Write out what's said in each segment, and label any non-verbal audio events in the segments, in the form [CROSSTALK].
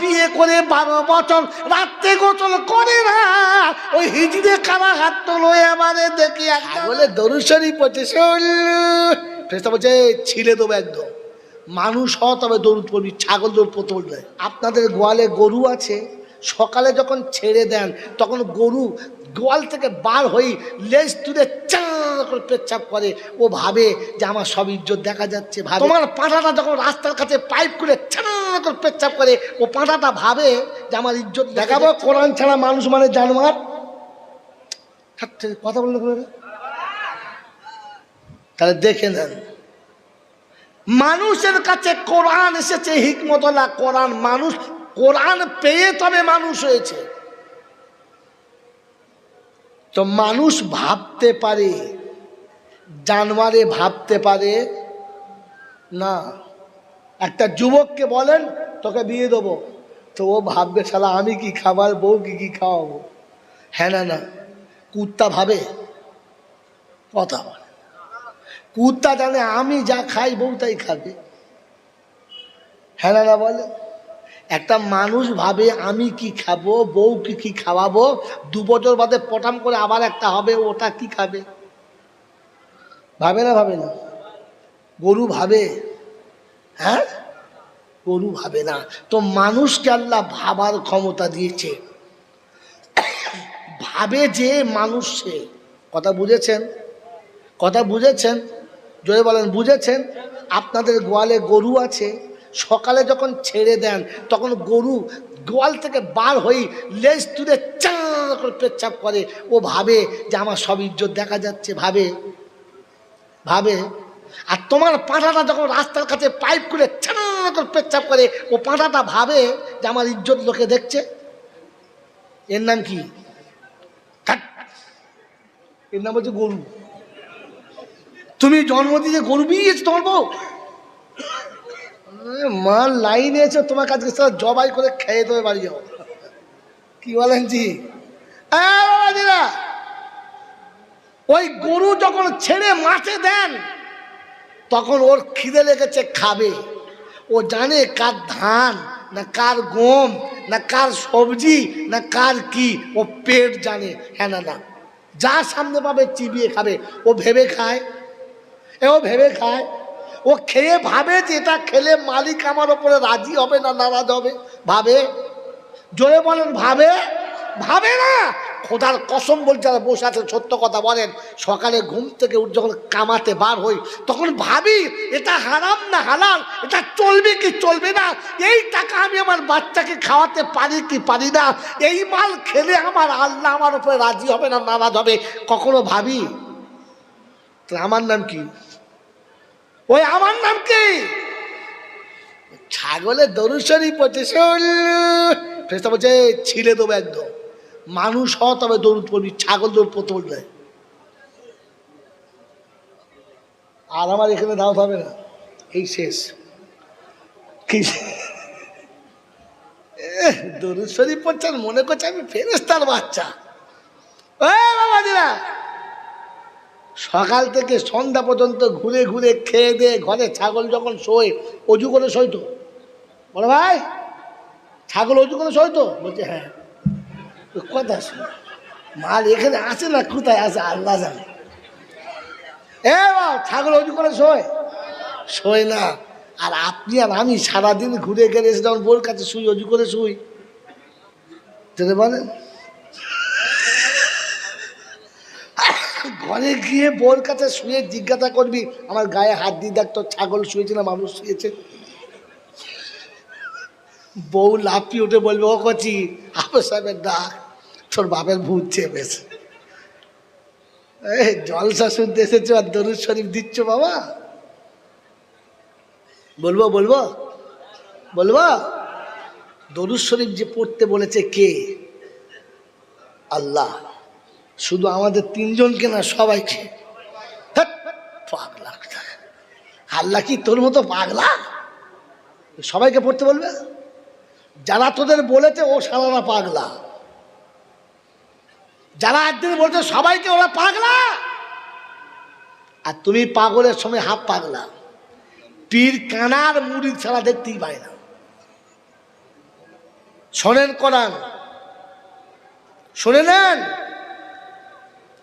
বিয়ে করে বারো বছর রাত্রে গোসল করে না। ওই হিজড়ে কারা হাত তোলো এবারে দেখি বলে দরুশরী পড়ছে ফেরেশতা বলছে ছিলে দেবো একদম। মানুষ হ তবে দৌড় পড়বি ছাগল দৌড় পড়তে বলবে। আপনাদের গোয়ালে গরু আছে সকালে যখন ছেড়ে দেন তখন গরু গোয়াল থেকে বার হই লেজ তুলে চাঁ করে পেচ্ছাপ করে। ও ভাবে যে আমার সব ইজ্জত দেখা যাচ্ছে ভাবে। তোমার পাঁঠাটা যখন রাস্তার কাছে পাইপ করে চাঁ করে পেচ্ছাপ করে ও পাঁঠাটা ভাবে যে আমার ইজ্জত দেখাবো, কোরআন ছাড়া মানুষ মানে জানোয়ার। কথা বললে তাহলে দেখে নেন। মানুষের কাছে কোরআন এসেছে হিকমতলা কোরআন মানুষ, কোরআন পেয়ে তবে মানুষ হয়েছে। তো মানুষ ভাবতে পারে, জানোয়ারে ভাবতে পারে, না। একটা যুবককে বলেন, তোকে বিয়ে দেবো। তো ও ভাববে, শালা, আমি কি খাবার বউ কি কি খাওয়াবো? হ্যাঁ না না, কুত্তা ভাবে। কথা বলে। কুত্তা জানে, আমি যা খাই, বউ তাই খাবে। হ্যাঁ না না বলে। একটা মানুষ ভাবে, আমি কি খাব বউ কি কি খাওয়াবো? দু বছর বাদে পটাম করে আবার একটা হবে, ওটা কি খাবে? ভাবে না ভাবে না। গরু ভাবে। হ্যাঁ? গরু ভাবে না। তো মানুষকে আল্লাহ ভাবার ক্ষমতা দিয়েছে। ভাবে যে মানুষ সে। কথা বুঝেছেন? কথা বুঝেছেন? জোরে বলেন, বুঝেছেন? আপনাদের গোয়ালে গরু আছে। সকালে যখন ছেড়ে দেন, তখন গরু গোয়াল থেকে বার হই লেজ তুলে চাঁ করে পেচ্ছাপ করে। ও ভাবে যে আমার সব ইজ্জত দেখা যাচ্ছে। ভাবে? ভাবে? আর তোমার পাঁঠাটা যখন রাস্তার কাছে পাইপ করে করে পেচ্ছাপ করে, ও পাঁঠাটা ভাবে যে আমার ইজ্জত লোকে দেখছে। এর নাম কি? এর নাম হচ্ছে গরু। তুমি জন্ম দিয়ে গরু বিয়েছো তোমার বউ? মা, লাইনে এসে তোমার কাছে জবাই করে খেয়ে দেবে বাড়ি যাও। কি বলেন জি? ওই গরু যখন ছেড়ে মাঠে দেন তখন ওর খিদে লেগেছে খাবে। ও জানে কার ধান, না কার গম, না কার সবজি, না কার কি। ও পেট জানে হ্যাঁ না না। যা সামনে পাবে চিবিয়ে খাবে। ও ভেবে খায়। এ ও ভেবে খায়। ও খেয়ে ভাবে যে এটা খেলে মালিক আমার ওপরে রাজি হবে না নারাজ হবে। ভাবে? জোরে বলেন, ভাবে? ভাবে না! খোদার কসম বলছে আর বসে আছে, সত্য কথা বলেন। সকালে ঘুম থেকে উঠ যখন কামাতে বার হই, তখন ভাবি, এটা হারাম না হালাল? এটা চলবে কি চলবে না? এই টাকা আমি আমার বাচ্চাকে খাওয়াতে পারি কি পারি না? এই মাল খেলে আমার আল্লাহ আমার উপরে রাজি হবে না নারাজ হবে? কখনো ভাবি? আমার নাম কি? ওই আমার নাম কি? ছাগলের দরুশরী পড়ছে ছিলে দেবো একদম। মানুষ হ তবে দৌড় পড়বি, ছাগল দৌড় পড়তে বলবে। আর আমার এখানে দাও হবে না। এই শেষ। কি? দরুদ শরীফ পড়ছেন মনে করছে আমি ফেরেস্তার বাচ্চা। বাবাজিরা! সকাল থেকে সন্ধ্যা পর্যন্ত ঘুরে ঘুরে খেয়ে দিয়ে ঘরে ছাগল যখন শোয়, অজু করে শোয় তো? বলো ভাই, ছাগল অজু করে শোয় তো? বলছে হ্যাঁ। তো কথা শুন। মাল এখানে আসে না কোথায় আসে আল্লাহ জানে। এ বাবা ছাগল অজু করে শোয়। শোয় না। আর আপনি আর আমি সারাদিন ঘুরে গেলে এসে যখন বোর কাছে শুই অজু করে শুই। যেতে বলেন ঘরে গিয়ে বোর কাছে শুয়ে জিজ্ঞাসা করবি, আমার গায়ে হাত দিয়ে দেখ, তোর ছাগল শুয়েছে না, মানুষ শুয়েছে? বউ লাফিয়ে উঠে বলবে, ও কচি আবার সাহেবের ডাক। তোর বাপের ভূত চেপেছে। এই জলসা শুনতে এসেছ আর দরুদ শরীফ দিচ্ছ বাবা? বলব বলব? বলব? দরুদ শরীফ যে পড়তে বলেছে কে? আল্লাহ। শুধু আমাদের তিনজনকে না, সবাইকে। পাগলা আল্লাহ কি তোর মতো পাগলা? সবাইকে পড়তে বলবে? যারা তোদের বলেছে, ও সারানা পাগলা। যারা একদিন বলছে সবাইকে ওরা পাগলা। আর তুমি পাগলের সময় হাফ পাগলা। পীর কানার মুড়ি ছাড়া দেখতেই পায় না। শোনেন কোরআন। শুনে নেন।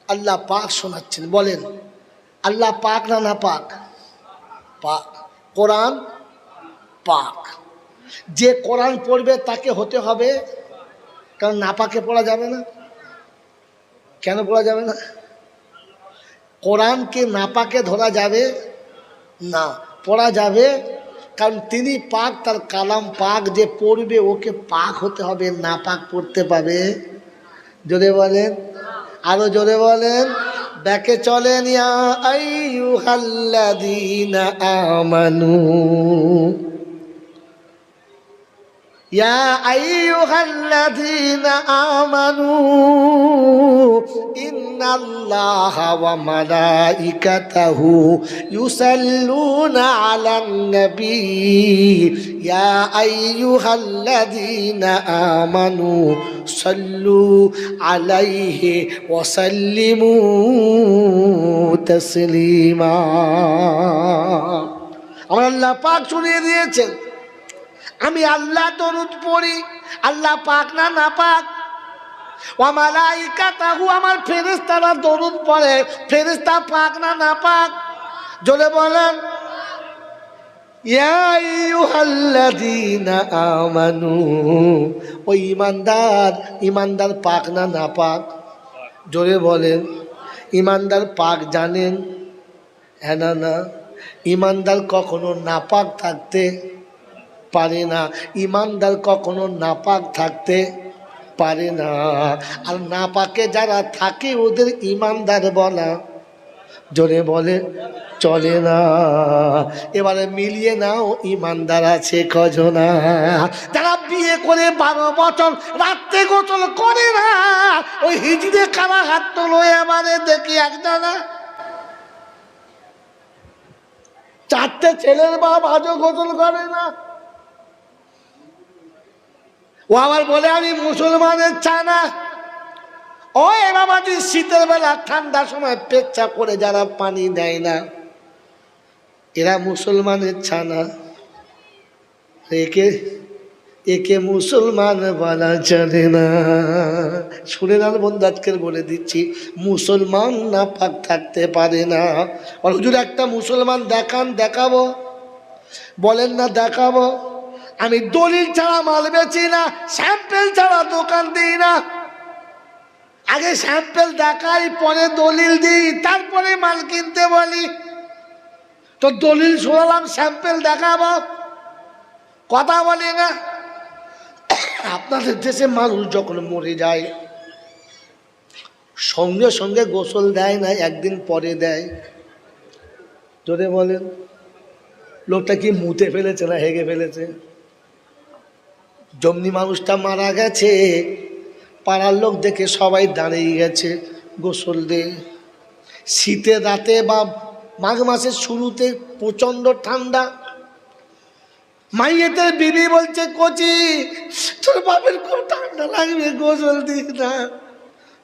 আল্লাহ পাক শোনাচ্ছেন, বলেন, আল্লাহ পাক না না পাক? পাক। কোরআন পাক। যে কোরআন পড়বে তাকে হতে হবে, কারণ নাপাকে পড়া যাবে না। কেন পড়া যাবে না? কোরআনকে নাপাকে ধরা যাবে? না, পড়া যাবে। কারণ তিনি পাক, তার কালাম পাক যে পড়বে, ওকে পাক হতে হবে না পাক পড়তে পাবে। জোরে বলেন। আরও জোরে বলেন। ব্যাকে চলেন, ইয়া আমানু। يا أيها الذين آمنوا إن الله وملائكته يصلون على النبي يا أيها الذين آمنوا صلوا عليه وسلموا تسليما আমার আল্লাহ পাক শুনিয়ে দিয়েছেন আমি আল্লাহ দরুদ পড়ি, আল্লাহ পাক না না পাক? ওমালাইকা তাহু আমার ফেরেস্তারা দরুদ পড়ে ফেরেস্তা পাক না না পাক? জলে বলেন। আমানু, ও ইমানদার ইমানদার পাক না না পাক? জোরে বলেন। ইমানদার পাক জানেন? হ্যাঁ না না? ইমানদার কখনো নাপাক থাকতে পারে না। ইমানদার কখনো নাপাক থাকতে পারে না। আর নাপাকে যারা থাকে, ওদের ইমানদার বলা জোরে বলে চলে না। এবারে মিলিয়ে নাও, ইমানদার আছে কজনা যারা বিয়ে করে বারো বছর রাত্রে গোসল করে না, ওই হিজড়ে কারা হাত তোলো এবারে দেখি একজনা। চারটে ছেলের বাপ আজও গোসল করে না। ও আবার বলে, আমি মুসলমানের ছানা ও বাবাজি, শীতের বেলা ঠান্ডার সময় পেচ্ছা করে যারা পানি দেয় না, এরা মুসলমানের ছানা একে একে মুসলমান বলা চলে না। শুনে না বন্ধু, আজকের বলে দিচ্ছি, মুসলমান না পাক থাকতে পারে না। আর হুজুর, একটা মুসলমান দেখান, দেখাবো। বলেন না, দেখাবো। আমি দলিল ছাড়া মাল বেচি না, স্যাম্পেল ছাড়া দোকান দিই না। আগে স্যাম্পেল দেখাই, পরে দলিল দিই, তারপরে মাল কিনতে বলি। তো দলিল শোনালাম, স্যাম্পেল দেখাবো। কথা বলি না। আপনাদের দেশে মানুষ যখন মরে যায়, সঙ্গে সঙ্গে গোসল দেয় না, একদিন পরে দেয়। যদি বলেন, লোকটা কি মুতে ফেলেছে না হেগে ফেলেছে? জমনি মানুষটা মারা গেছে। পাড়ার লোক দেখে সবাই দাঁড়িয়ে গেছে গোসল দে শীতে, রাতে বা মাঘ মাসের শুরুতে প্রচণ্ড ঠান্ডা। মাইয়েতে বিবি বলছে, কচি, তোর বাপের খুব ঠান্ডা লাগবে, গোসল দিস না।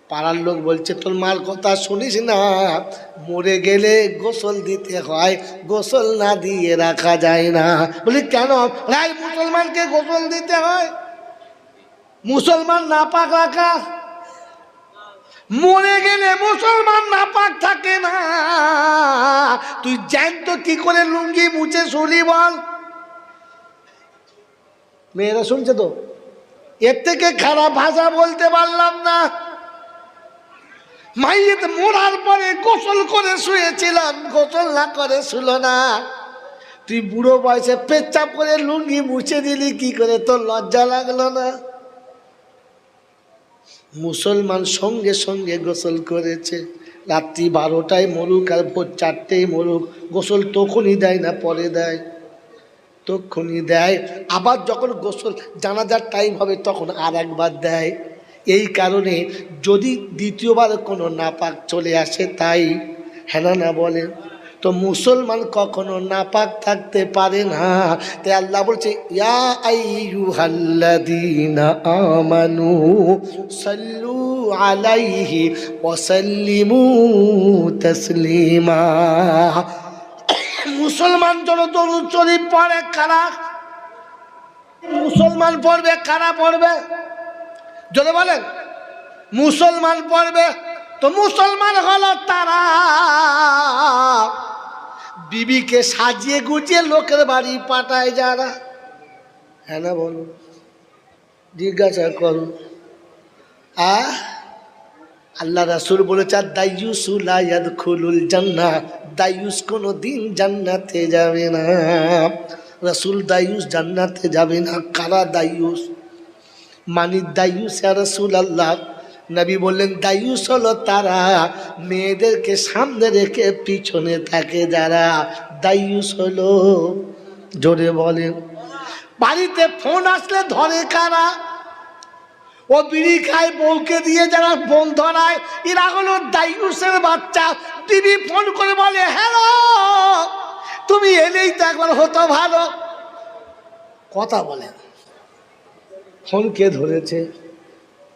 পাড়ার লোক বলছে, তোর মার কথা শুনিস না? মরে গেলে গোসল দিতে হয়, গোসল না দিয়ে রাখা যায় না। বলি, কেন? রাই মুসলমানকে গোসল দিতে হয়? মুসলমান না পাক রাখা মরে গেলে মুসলমান না পাক থাকে না। তুই তো কি করে লুঙ্গি মুছে শুলি বল? মেয়েরা শুনছে তো? এর থেকে খারাপ ভাষা বলতে পারলাম না। মাইয়েতে মরার পরে গোসল করে শুয়েছিলাম। গোসল না করে শুলো না। তুই বুড়ো বয়সে পেচ্ছাপ করে লুঙ্গি মুছে দিলি, কি করে তোর লজ্জা লাগল না? মুসলমান সঙ্গে সঙ্গে গোসল করেছে। রাত্রি বারোটায় মরুক আর ভোর চারটেই মরুক। গোসল তখনই দেয় না, পরে দেয়। তখনই দেয়। আবার যখন গোসল, জানাজার টাইম হবে, তখন আর একবার দেয়। এই কারণে যদি দ্বিতীয়বার কোনো নাপাক চলে আসে তাই হ্যাঁ না বলে। তো মুসলমান কখনো নাপাক থাকতে পারে না। তাই আল্লাহ বলছে, ইয়া আমানু আলাইহি মুসলমান জন দরুদ শরীফ পড়ে, কারা? মুসলমান পড়বে, কারা পড়বে? যদি বলেন, মুসলমান পড়বে, তো মুসলমান হলো তারা। বিবিকে সাজিয়ে গুজিয়ে লোকের বাড়ি পাঠায় যারা। হ্যাঁ না বলুন, জিজ্ঞাসা করুন। আ? আল্লাহ রাসুল বলেছে দাইয়ুসুলায়াদ খুলুল জান্না দাইয়ুস কোনো দিন জান্নাতে যাবে না। রাসুল দাইয়ুস জান্নাতে যাবে না। কারা দাইয়ুস? মানি দাইয়ুস ইয়া রাসুল আল্লাহ নবী বললেন দাইয়ুস হলো তারা মেয়েদেরকে সামনে রেখে পিছনে থাকে যারা। দাইয়ুস হলো জোরে বলেন বাড়িতে ফোন আসলে ধরে কারা? ও বিড়ি খায়, বউকে দিয়ে যারা বোন ধরায়, এরা হলো দাইউসের বাচ্চা। টিভি ফোন করে বলে, হ্যালো, তুমি এলেই তো একবার হতো ভালো। কথা বলেন ফোন কে ধরেছে?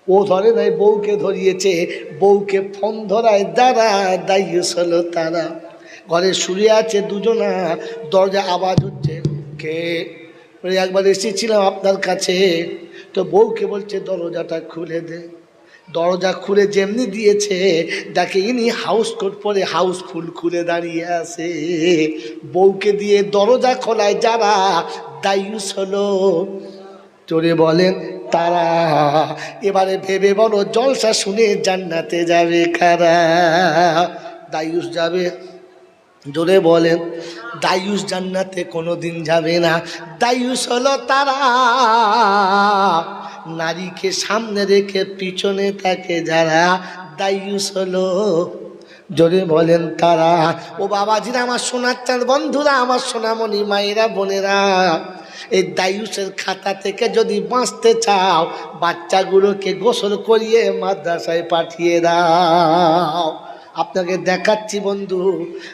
ও ধরে নাই বউকে ধরিয়েছে। বউকে ফোন ধরায় দাঁড়া দাইউস হলো তারা। ঘরে শুয়ে আছে দুজনা, দরজা আওয়াজ হচ্ছে, কে? একবার এসেছিলাম আপনার কাছে। তো বউকে বলছে, দরজাটা খুলে দে। দরজা খুলে যেমনি দিয়েছে, দেখে ইনি হাউস কোট পরে হাউস ফুল খুলে দাঁড়িয়ে আছে। বউকে দিয়ে দরজা খোলায় যারা দায়ুস হলো চোরে বলেন, তারা, এবারে ভেবে বলো, জলসা শুনে জান্নাতে যাবে কারা? দায়ুস যাবে, জোরে বলেন, দায়ুস জান্নাতে কোনো দিন যাবে না। দায়ুস হলো তারা, নারীকে সামনে রেখে পিছনে থাকে যারা। দায়ুস হলো, জোরে বলেন, তারা, ও বাবাজিরা, আমার সোনার চাঁদ, বন্ধুরা, আমার সোনামণি, মায়েরা, বোনেরা এই দায়ুসের খাতা থেকে যদি বাঁচতে চাও, বাচ্চাগুলোকে গোসল করিয়ে মাদ্রাসায় পাঠিয়ে দাও। আপনাকে দেখাচ্ছি বন্ধু,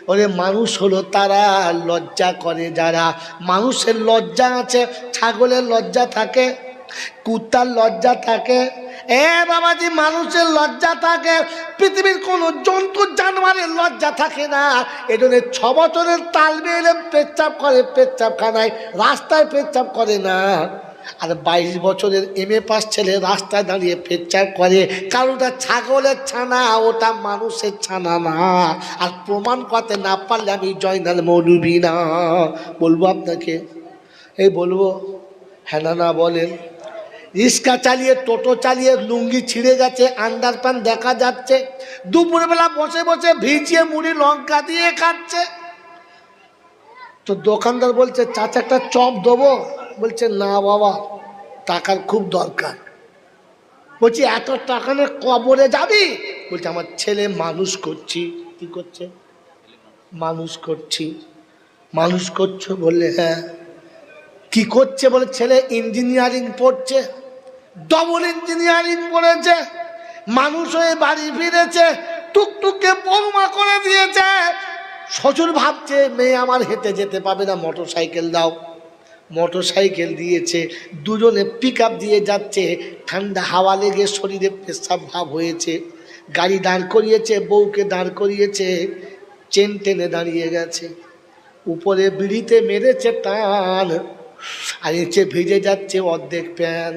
ওরে মানুষ হলো তারা লজ্জা করে যারা। মানুষের লজ্জা আছে, ছাগলের লজ্জা থাকে, কুত্তার লজ্জা থাকে এ বাবাজি, মানুষের লজ্জা থাকে, পৃথিবীর কোনো জন্তু, জানোয়ারের লজ্জা থাকে না। এজন্য ছ বছরের তালবে এলে পেচ্ছাপ করে পেচ্ছাপখানায়, রাস্তায় পেচ্ছাপ করে না। আর বাইশ বছরের এম এ পাস ছেলে রাস্তায় দাঁড়িয়ে পেচ্ছাপ করে কারণ ওটা ছাগলের ছানা, ওটা মানুষের ছানা না। আর প্রমাণ করতে না পারলে আমি জয়নাল মৌলবি না। বলব আপনাকে, এই বলব হ্যাঁ না বলেন। রিক্সা চালিয়ে, টোটো চালিয়ে লুঙ্গি ছিঁড়ে গেছে আন্ডার দেখা যাচ্ছে। দুপুরবেলা বসে বসে ভিজিয়ে মুড়ি লঙ্কা দিয়ে খাচ্ছে। তো দোকানদার বলছে, চাচা, একটা চপ দেবো? বলছে, না বাবা, টাকার খুব দরকার। বলছি, এত টাকা নিয়ে কবরে যাবি? বলছে, আমার ছেলে মানুষ করছি। কি করছে? মানুষ করছি। মানুষ করছ বললে হ্যাঁ। কি করছে বলে, ছেলে ইঞ্জিনিয়ারিং পড়ছে। ডবল ইঞ্জিনিয়ারিং পড়েছে মানুষ হয়ে বাড়ি ফিরেছে টুকটুককে বৌমা করে দিয়েছে। শ্বশুর ভাবছে, মেয়ে আমার হেঁটে যেতে পাবে না মোটর সাইকেল দাও। মোটর সাইকেল দিয়েছে, দুজনে পিক দিয়ে যাচ্ছে, ঠান্ডা হাওয়া লেগে শরীরে পেশাব ভাব হয়েছে। গাড়ি দাঁড় করিয়েছে, বউকে দাঁড় করিয়েছে, চেন টেনে দাঁড়িয়ে গেছে। উপরে বিড়িতে মেরেছে টান, আর নিচে ভিজে যাচ্ছে অর্ধেক প্যান।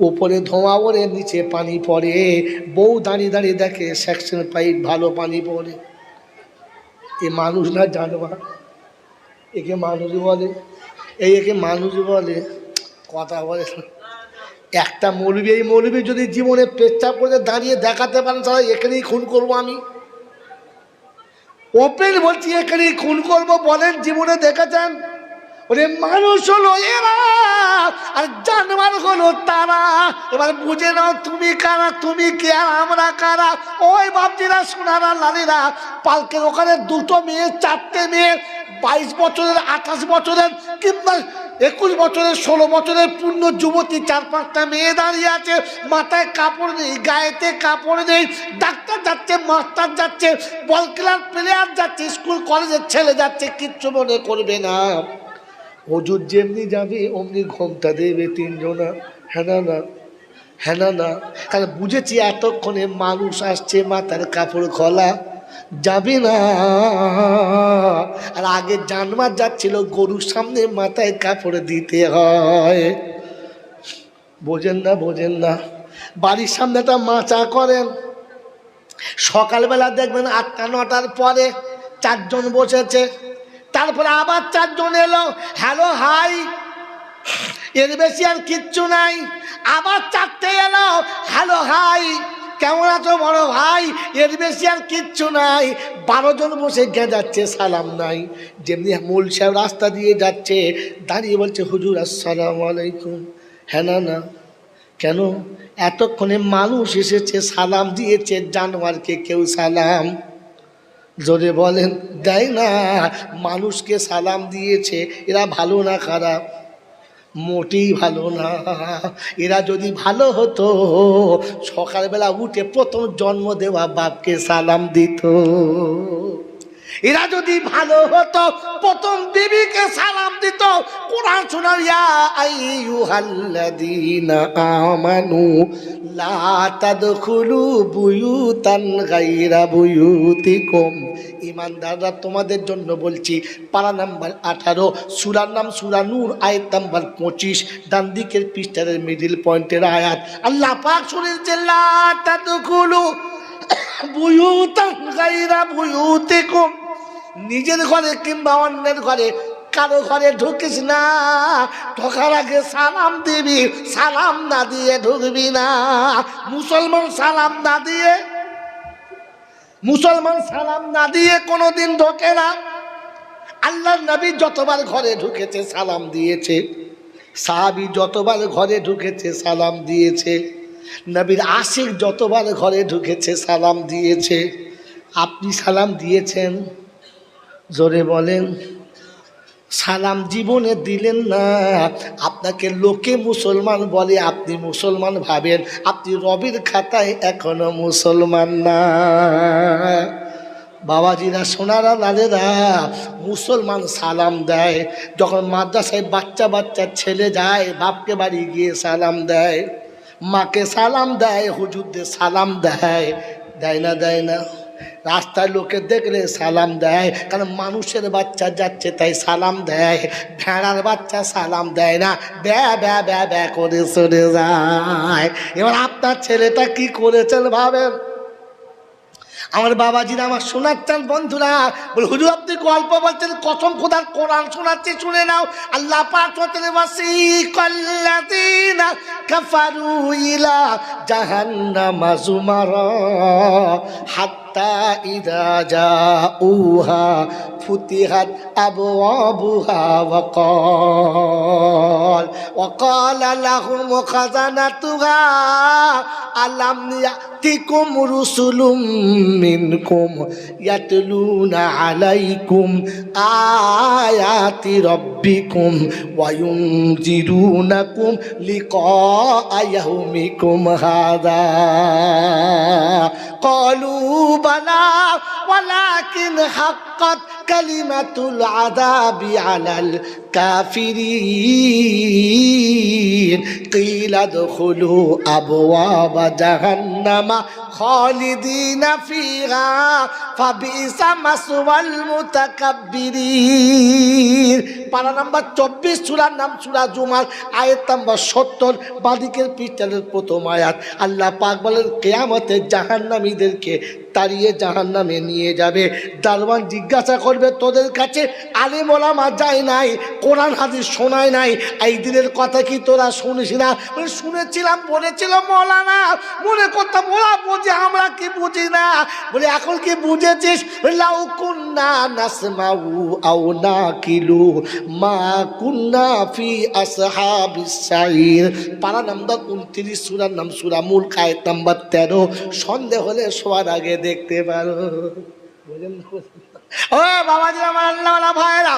উপরে ধোঁয়া ওরে, নিচে পানি পড়ে। বউ দাঁড়িয়ে দাঁড়িয়ে দেখে সেকশন পাইপ ভালো পানি পড়ে। এ মানুষ না জানোয়ার? একে মানুষ বলে। এই একে মানুষ বলে। কথা বলে। একটা মৌলবি, এই মৌলবি যদি জীবনে পেচ্ছাপ করে দাঁড়িয়ে দেখাতে পারেন, তাহলে এখানেই খুন করব আমি। ওপেন বলছি, এখানেই খুন করব বলেন, জীবনে দেখেছেন? ওরে মানুষ হলো এরা! আর জানোয়ার তারা। এবার বুঝে নাও তুমি কারা, তুমি কে, আর আমরা কারা। ওই বাপজিরা, সোনারা লালিরা, পালকের ওখানে দুটো মেয়ে, চারটে মেয়ে, বাইশ বছরের, আঠাশ বছরের, কিংবা একুশ বছরের, ষোলো বছরের পূর্ণ যুবতী, চার পাঁচটা মেয়ে দাঁড়িয়ে আছে। মাথায় কাপড় নেই, গায়েতে কাপড় নেই, ডাক্তার যাচ্ছে, মাস্টার যাচ্ছে, বল খেলার প্লেয়ার যাচ্ছে, স্কুল, কলেজের ছেলে যাচ্ছে, কিচ্ছু মনে করবে না। হুজুর যেমনি যাবে, অমনি ঘোমটা দেবে তিনজনা। হ্যাঁ না না হ্যাঁ না কারণ বুঝেছি এতক্ষণে মানুষ আসছে মাথার কাপড় খোলা। যাবে না। আর আগে জানবার যাচ্ছিল, গরুর সামনে মাথায় কাপড় দিতে হয়। বোঝেন না বোঝেন না। বাড়ির সামনে একটা মাচা করেন। সকালবেলা দেখবেন আটটা, নটার পরে চারজন বসেছে। তারপরে আবার চারজন এলো, হ্যালো, হাই, এর বেশি আর কিচ্ছু নাই। আবার চারটে এলো, হ্যালো, হাই, কেমন আছো বড় ভাই? এর বেশি আর কিচ্ছু নাই। বারো জন বসে গেঁজাচ্ছে সালাম নাই। যেমনি মূল সাহেব রাস্তা দিয়ে যাচ্ছে, দাঁড়িয়ে বলছে, হুজুর, আসসালামু আলাইকুম। হ্যাঁ না না। কেন? এতক্ষণে মানুষ এসেছে, সালাম দিয়েছে, জানোয়ারকে কেউ সালাম জোরে বলেন, দেয় না, মানুষকে সালাম দিয়েছে, এরা ভালো না খারাপ? মোটেই ভালো না। এরা যদি ভালো হতো, সকালবেলা উঠে প্রথম জন্ম দেওয়া বাপকে সালাম দিত। এরা যদি ভালো হতো, প্রথম দেবীকে সালাম দিত। কোরআন শোনার ইয়া আইয়ুহাল্লাযীনা আমানু, লা তাদখুলু বুয়ুতান গায়রা বুয়ুতিকুম। ইমানদাররা তোমাদের জন্য বলছি, পারা নাম্বার আঠারো, সুরার নাম সুরা নূর, আয়াত নাম্বার পঁচিশ, ডান দিকের পৃষ্ঠারের মিডিল পয়েন্টের আয়াত। আল্লাহ পাক শুনেছে লা তাদখুলু বুয়ুতান গায়রা বুয়ুতিকুম। নিজের ঘরে কিংবা অন্যের ঘরে, কারও ঘরে ঢুকিস না। ঢোকার আগে সালাম দিবি, সালাম না দিয়ে ঢুকবি না। মুসলমান সালাম না দিয়ে, মুসলমান সালাম না দিয়ে কোনোদিন ঢোকে না। আল্লাহ নবী যতবার ঘরে ঢুকেছে সালাম দিয়েছে, সাহাবি যতবার ঘরে ঢুকেছে সালাম দিয়েছে, নবীর আশিক যতবার ঘরে ঢুকেছে সালাম দিয়েছে। আপনি সালাম দিয়েছেন? জোরে বলেন, সালাম জীবনে দিলেন না। আপনাকে লোকে মুসলমান বলে আপনি মুসলমান ভাবেন, আপনি রবির খাতায় এখনও মুসলমান না। বাবাজিরা, সোনারা লালেরা মুসলমান সালাম দেয়। যখন মাদ্রাসায় বাচ্চা বাচ্চা ছেলে যায়, বাপকে বাড়ি গিয়ে সালাম দেয়। মাকে সালাম দেয়, হুজুরদের সালাম দেয়। দেয় না দেয় না। রাস্তায় লোকে দেখলে সালাম দেয়, কারণ মানুষের বাচ্চা যাচ্ছে তাই সালাম দেয়, ভেড়ার বাচ্চা সালাম দেয় না, ব্যা ব্যা ব্যা ব্যা করে সরে যায়। এবার আপনার ছেলেটা কি করেছেন ভাবেন? আমার বাবাজিরা আমার শোনাচ্ছেন, বন্ধুরা হুজুর, আপনি গল্প বলছেন, কসম খোদার কোরআন শোনাচ্ছে, শুনে নাও। আল্লাহ পাক জাহান্নামা যুমারা হাত্তা ইযা জাউহা ফুতিহাত আবওয়াবুহা ওয়া ক্বাল ওয়া ক্বালা লাহুম খাজানাতুহা আলাম ইয়াতিকুম রুসুলুম মিনকুম ইয়াতলুনা আলাইকুম আয়াতি রাব্বিকুম ওয়া ইউনজিরুনাকুম লিকা ইয়াউমিকুম হাদা قالوا بلى ولكن حقت كلمة العذاب على الكافرين. قيل ادخلوا أبواب جهنم خالدين فيها فبئس مثوى المتكبرين. পারা নাম্বার চব্বিশ, সুরার নাম সুরা জুমার আয়াত নাম্বার সত্তর, বাদিকের পৃষ্ঠালের প্রথম আয়াত। আল্লাহ পাক বলেন, কেয়ামতে জাহান্নামীদেরকে তাড়িয়ে জাহান্নামে নিয়ে যাবে। দারওয়ান জিজ্ঞাসা করবে, তোদের কাছে আলিম ওলামা যায় নাই, কোরআন, হাদিস শোনায় নাই, এই দিনের কথা কি তোরা শুনিস না? শুনেছিলাম বলেছিল মৌলানা, মনে করতাম ওরা বুঝে, আমরা কি বুঝি না? বলে, এখন কি বুঝেছিস? লাউ কুন্না নাসমাউ আও নাকিলু মা কুন্না ফি আসহাবিস সাইর। পারা নাম্বার উনত্রিশ, সুরার নাম সুরা মূল কায়েত নাম্বার তেরো। সন্দেহ হলে শোয়ার আগে দেখতে পারো। বুঝলেন ও বাবাজি, আমার আল্লাহ ভাইরা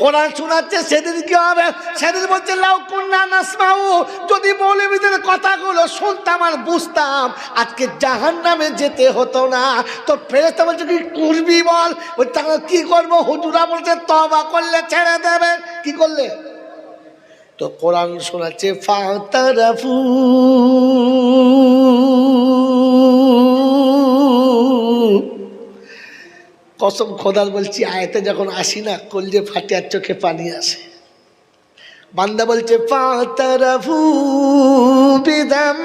কোরআন শোনাচ্ছে, সেদিন কি হবে? সেদিন বলছে, লাউ কুন্না নাসমাউ। যদি মৌলবীদের কথাগুলো শুনতাম আর বুঝতাম, আজকে জাহান নামে যেতে হতো না। তো ফেরেস্তা বলছে, কি করবি বল? ওই তাহলে কি করব? হুজুরা বলছে তবা করলে ছেড়ে দেবে। কি করলে? তো কোরআন শোনাচ্ছে, ফাতারাফু। কসম খোদার বলছি, আয়তে যখন আসি না, কলজে ফাটে আর চোখে পানি আসে। বান্দা বলছে পাতারাফু বিদাম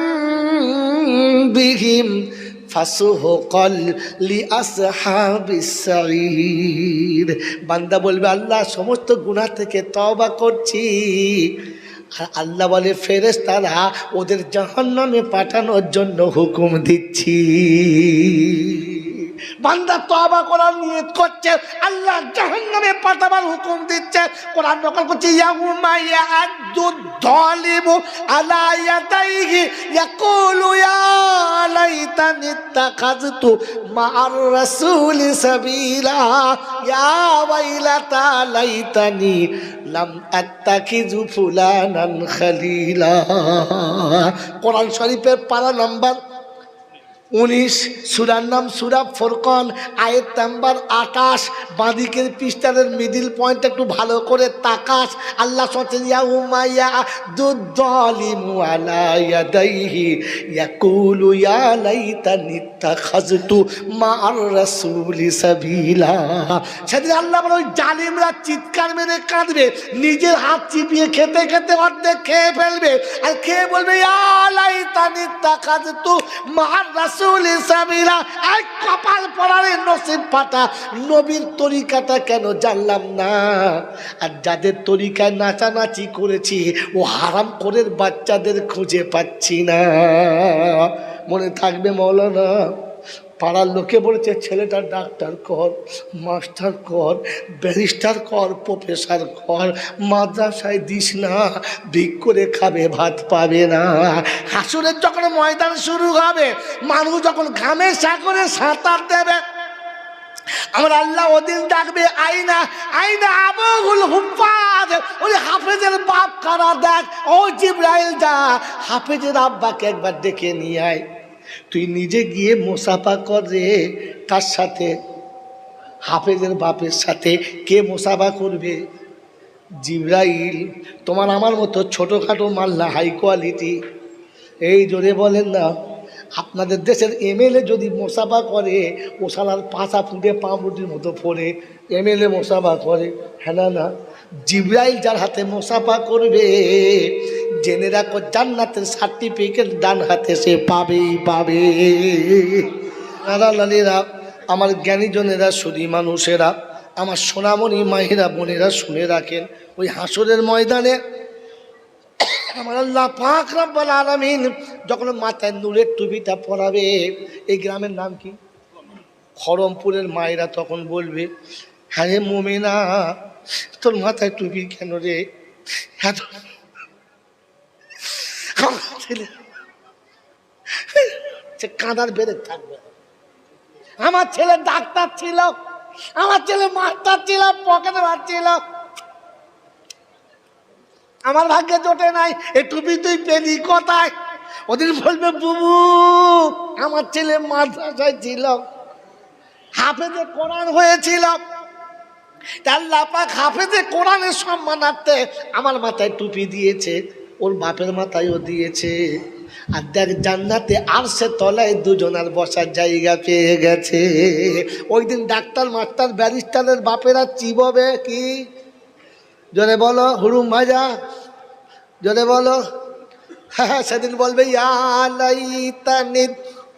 বান্দা বলবে, আল্লাহ, সমস্ত গুনাহ থেকে তবা করছি। আর আল্লাহ বলে, ফেরেশতারা ওদের জাহান্নামে পাঠানোর জন্য হুকুম দিচ্ছি। বান্দা তবা করার নিয়ত করছে, আল্লাহ জাহান্নামে পাঠাবার হুকুম দিচ্ছে। কোরআন নকল করছে, ইয়াউমা ইয়াদু যালিমু আলা ইয়াদাইহি, ইয়াকুলু ইয়া লাইতানি ইত্তাখাযতু মা'আর রাসূলি সাবিলা, ইয়া ওয়াইলাতা লাইতানি লাম আত্তাখিযু ফুলানান খালিলা। কোরআন শরীফের পারা নাম্বার উনিশ, সুরার নাম সুরা ফোরকন, আয়ের নাম্বার আটাশ বাঁদিকের পৃষ্ঠারের মিডিল পয়েন্ট একটু ভালো করে তাকাস। আল্লাহ ইয়া উমাইয়া ইয়া আল্লাহ ওই জালিমরা চিৎকার মেরে কাঁদবে, নিজের হাত চিপিয়ে খেতে খেতে অর্ধেক খেয়ে ফেলবে, আর খেয়ে বলবে, ইয়া লাইতানি ইত্তাখাযতু মা'আর কপাল পাতা, নবীর তরিকাটা কেন জানলাম না? আর যাদের তরিকায় নাচানাচি করেছি, ও হারাম করে বাচ্চাদের খুঁজে পাচ্ছি না। মনে থাকবে মৌলানা পাড়ার লোকে বলেছে, ছেলেটা ডাক্তার কর, মাস্টার কর, ব্যারিস্টার কর, প্রফেসর কর, মাদ্রাসায় দিস না, ভিক করে খাবে, ভাত পাবে না। হাসুরের যখন ময়দান শুরু হবে, মানুষ যখন ঘামে সাগরে সাঁতার দেবে, আমার আল্লাহ ওদিন ডাকবে আইনা আইনা আবুল হুফাজ ওই হাফেজের বাপ কারা দেখ? ও জিব্রাইল যা হাফেজের আব্বাকে একবার ডেকে নিয়ে আয়। তুই নিজে গিয়ে মোসাফা কর রে সাথে, হাফেজের বাপের সাথে কে মোসাফা করবে। জিব্রাইল, তোমার আমার মতো ছোটোখাটো মাল্লা হাই কোয়ালিটি। এই জোরে বলেন না, আপনাদের দেশের এমএলএ যদি মোসাফা করে, ও সালার পাশা ফুটে পাউরুটির মতো ফোরে এমএলএ মোসাফা করে হ্যাঁ না। জিব্রাইল যার হাতে মোসাফা করবে, জেনে রাখো জান্নাতের সার্টিফিকেট ডান হাতে সে পাবেই পাবে। দাদা লালিরা আমার জ্ঞানীজনেরা সুদী মানুষেরা, আমার সোনামণি মাহিরা বোনেরা শুনে রাখেন, ওই হাসরের ময়দানে আমার আল্লাহ পাক রব্বাল আলামিন যখন মাথায় নূরের টুপিটা পরাবে, এই গ্রামের নাম কি? খরমপুরের মায়েরা তখন বলবে হ্যাঁ মোমেনা তোর মাথায় টুপি কেন রে? এত সে কাঁদার বেড়ে থাকবে। আমার ছেলে ডাক্তার ছিল, আমার ছেলে মাস্টার ছিল, পকেটে মারছিল আমার ভাগ্যে জোটে নাই, এ টুপি তুই পেলি কোথায়? ওদিন বলবে, বুবু, আমার ছেলে মাদ্রাসায় ছিল। হাফেজে কোরআন হয়েছিল। তার লাপাক হাফেজে কোরআনের সম্মানার্থে আমার মাথায় টুপি দিয়েছে, ওর বাপের মাথায়ও দিয়েছে। আর দেখ, জান্নাতে আর সে তলায় দুজনার বসার জায়গা পেয়ে গেছে। ওই দিন ডাক্তার, মাস্টার, ব্যারিস্টারের বাপেরা চিববে কি? জোরে বলো হুড়ুম ভাজা। জোরে বলো। হ্যাঁ [LAUGHS] সেদিন বলবে ইয়ালাইতানি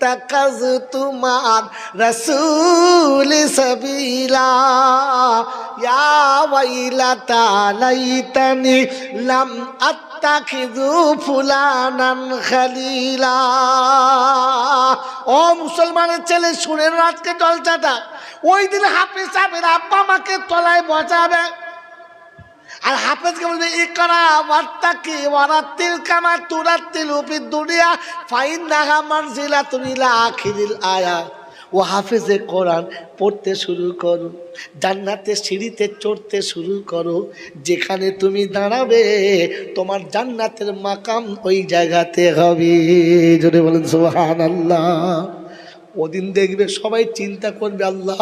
তাকাজ তোমার রসুল সবিলা ইয়া ওয়াইলাতা লাইতানি লাম আত্তাখিযু খালিলা ও মুসলমানের ছেলে, শুনেন আজকে জলসাটা ওই দিন হাফিজ সাহেবের আব্বা মাকে তলায় বসাবে। আর হাফেজকে বলবে, ইকরা ওয়াত্তাকি ওয়ারাত্তিল কামা তুরাত্তিল ফিদ দুনিয়া, ফাইন্নাহা মানজিলাতুন ইলা আখিরিল আয়া। ও হাফেজে কোরআন পড়তে শুরু করো, জান্নাতে সিঁড়িতে চড়তে শুরু করো, যেখানে তুমি দাঁড়াবে, তোমার জান্নাতের মাকাম ওই জায়গাতে হবে। যদি বলেন সুবহান আল্লাহ ওদিন দেখবে সবাই চিন্তা করবে, আল্লাহ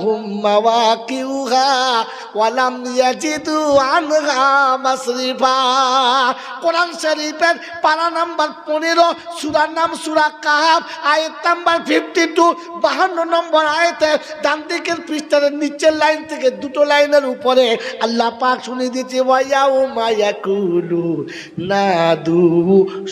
مواقعها ولم يجدوا عنها مصرفا কোরআন শরীফের পারা নাম্বার পনেরো সুরার নাম সুরা কাহাব আয়াত নাম্বার ফিফটি টু বাহান্ন নম্বর আয়তে ডান দিকের পৃষ্ঠার নিচের লাইন থেকে দুটো লাইনের উপরে আল্লাহ পাক শুনে দিয়েছে ওয়াইয়াও মায়া কুলু নাদু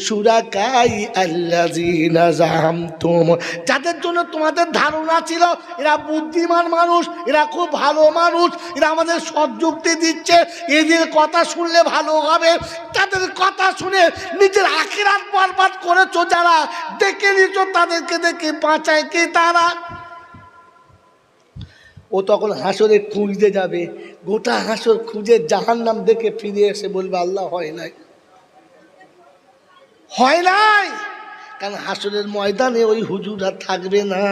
সুরাকাই আল্লাযিনা জাহামতুম যাদের জন্য তোমাদের ধারণা ছিল এরা বুদ্ধিমান মানুষ, এরা খুব ভালো মানুষ, এরা আমাদের সযুক্তি দিচ্ছে, এদের কথা শুনলে ভালো হবে। তাদের কথা শুনে নিজের আখিরাত বরবাদ করেছ যারা, দেখে নিচ্ছ তাদেরকে দেখে বাঁচায় কে তারা? ও তখন হাসরে খুঁজতে যাবে, গোটা হাসর খুঁজে জাহান নাম দেখে ফিরে এসে বলবে, আল্লাহ হয় নাই। হয় নাই? কারণ হাসরের ময়দানে ওই হুজুরা থাকবে না।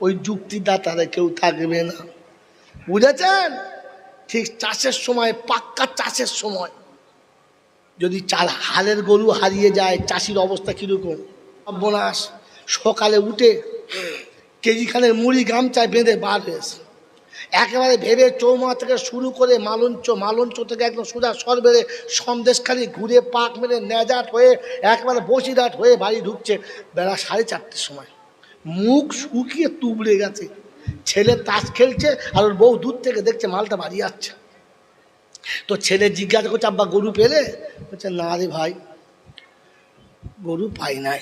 ওই যুক্তিদাতারা কেউ থাকবে না। বুঝেছেন? ঠিক চাষের সময়, পাক্কা চাষের সময়। যদি চাল হালের গরু হারিয়ে যায়, চাষির অবস্থা কীরকম? সর্বনাশ। সকালে উঠে কেজিখানের মুড়ি গামছায় বেঁধে বার হয়েছে। একেবারে ভেবে চৌমা থেকে শুরু করে মালঞ্চ মালঞ্চ থেকে একদম সোজা সর বেড়ে সন্দেশখালি ঘুরে পাক মেরে নেজাট হয়ে, একেবারে বসিরহাট হয়ে বাড়ি ঢুকছে বেলা সাড়ে চারটের সময়। মুখ শুকিয়ে তুবড়ে গেছে। ছেলে তাস খেলছে আর ওর বউ দূর থেকে দেখছে মালটা বাড়ি যাচ্ছে তো ছেলে জিজ্ঞাসা করছে, আব্বা, গরু পেলে? বলছে, না রে ভাই, গরু পাই নাই।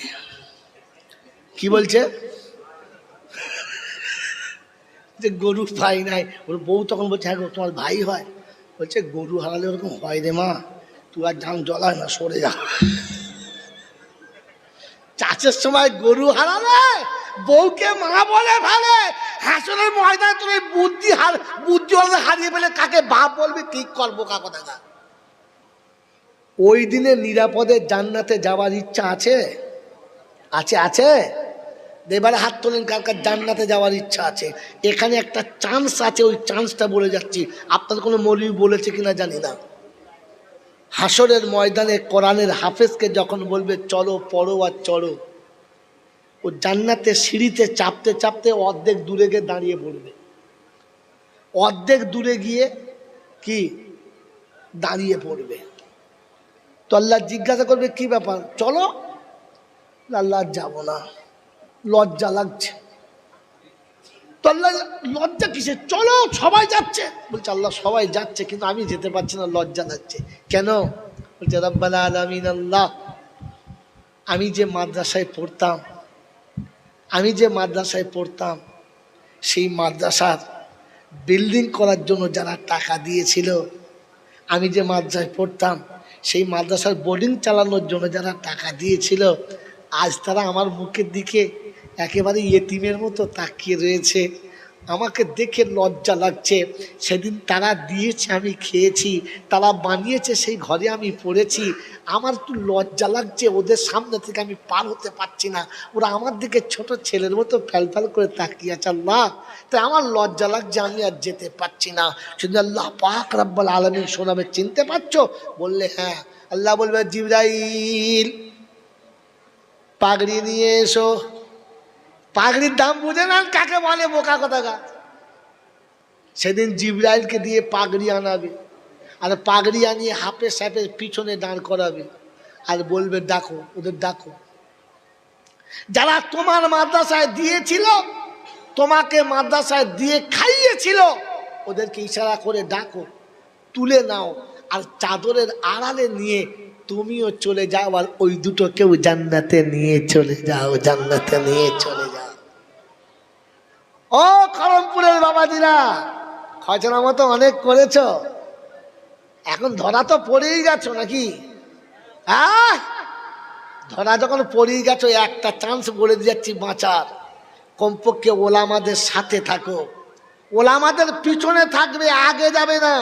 কি বলছে? যে গরু পাই নাই। ওর বউ তখন বলছে হ্যাঁ তোমার ভাই হয়। বলছে, গরু হারালে ওরকম হয় রে মা, তুই আর ধান জলায় না, সরে যা। চাষের সময় গরু হারালে বউকে মা বলে ফেলে হাসনের ময়দানে তুমি বুদ্ধি হার বুদ্ধি হারিয়ে ফেলে কাকে বাপ বলবি? ঠিক করব কাকো দাদা ওই দিনে নিরাপদে জান্নাতে যাওয়ার ইচ্ছা আছে? আছে আছে? এবারে হাত তোলেন কার কার জান্নাতে যাওয়ার ইচ্ছা আছে। এখানে একটা চান্স আছে, ওই চান্সটা বলে যাচ্ছি। আপনার কোনো মৌলী বলেছে কিনা জানি না। হাসরের ময়দানে কোরআনের হাফেজকে যখন বলবে, চলো, পড়ো আর চড়ো। ও জান্নাতে সিঁড়িতে চাপতে চাপতে অর্ধেক দূরে গিয়ে দাঁড়িয়ে পড়বে অর্ধেক দূরে গিয়ে কি? দাঁড়িয়ে পড়বে। তো আল্লাহ জিজ্ঞাসা করবে, কি ব্যাপার? চলো? আল্লাহ যাব না। লজ্জা লাগছে। তো আল্লাহ লজ্জা কিসে চলো, সবাই যাচ্ছে। বলছে, আল্লাহ সবাই যাচ্ছে, কিন্তু আমি যেতে পারছি না, লজ্জা লাগছে। কেন? বলছে রব্বানা আলামিন আল্লাহ, আমি যে মাদ্রাসায় পড়তাম আমি যে মাদ্রাসায় পড়তাম, সেই মাদ্রাসার বিল্ডিং করার জন্য যারা টাকা দিয়েছিল, আমি যে মাদ্রাসায় পড়তাম, সেই মাদ্রাসার বোর্ডিং চালানোর জন্য যারা টাকা দিয়েছিল, আজ তারা আমার মুখের দিকে একেবারে ইয়েতিমের মতো তাকিয়ে রয়েছে। আমাকে দেখে লজ্জা লাগছে। সেদিন তারা দিয়েছে আমি খেয়েছি, তারা বানিয়েছে, সেই ঘরে আমি পড়েছি। আমার তো লজ্জা লাগছে, ওদের সামনে থেকে আমি পার হতে পারছি না। ওরা আমার দিকে ছোট ছেলের মতো ফ্যাল ফ্যাল করে তাকিয়ে আছে, আল্লাহ। তাই আমার লজ্জা লাগছে, আমি আর যেতে পারছি না। শুধু আল্লাহ পাক রাব্বাল আলমী শোনাবে, চিনতে পারছ? বললে হ্যাঁ। আল্লাহ বলবে, জিব্রাইল, পাগড়ি নিয়ে এসো। পাগড়ির দাম বুঝে না কাকে বলে বোকা কথা গা সেদিন জিব্রাইলকে দিয়ে পাগড়ি আনাবে আর পাগড়ি আনিয়ে হাফে স্যাপের পিছনে দাঁড় করাবে আর বলবে, ডাকো, ওদের ডাকো। যারা তোমার মাদ্রাসায় দিয়েছিল, তোমাকে মাদ্রাসায় দিয়ে খাইয়েছিল, ওদেরকে ইশারা করে ডাকো, তুলে নাও আর চাদরের আড়ালে নিয়ে তুমিও চলে যাও আর ওই দুটো কেউ জান্নাতে নিয়ে চলে যাও, জান্নাতে নিয়ে চলে যাও। ও খড়মপুরের বাবাজিরা খচরা মতো অনেক করেছ। এখন ধরা তো পড়েই গেছো নাকি? ধরা যখন পড়েই গেছো একটা চান্স বলে যাচ্ছি বাঁচার। কমপক্ষে ওলামাদের সাথে থাকো। ওলামাদের পিছনে থাকবে, আগে যাবে না।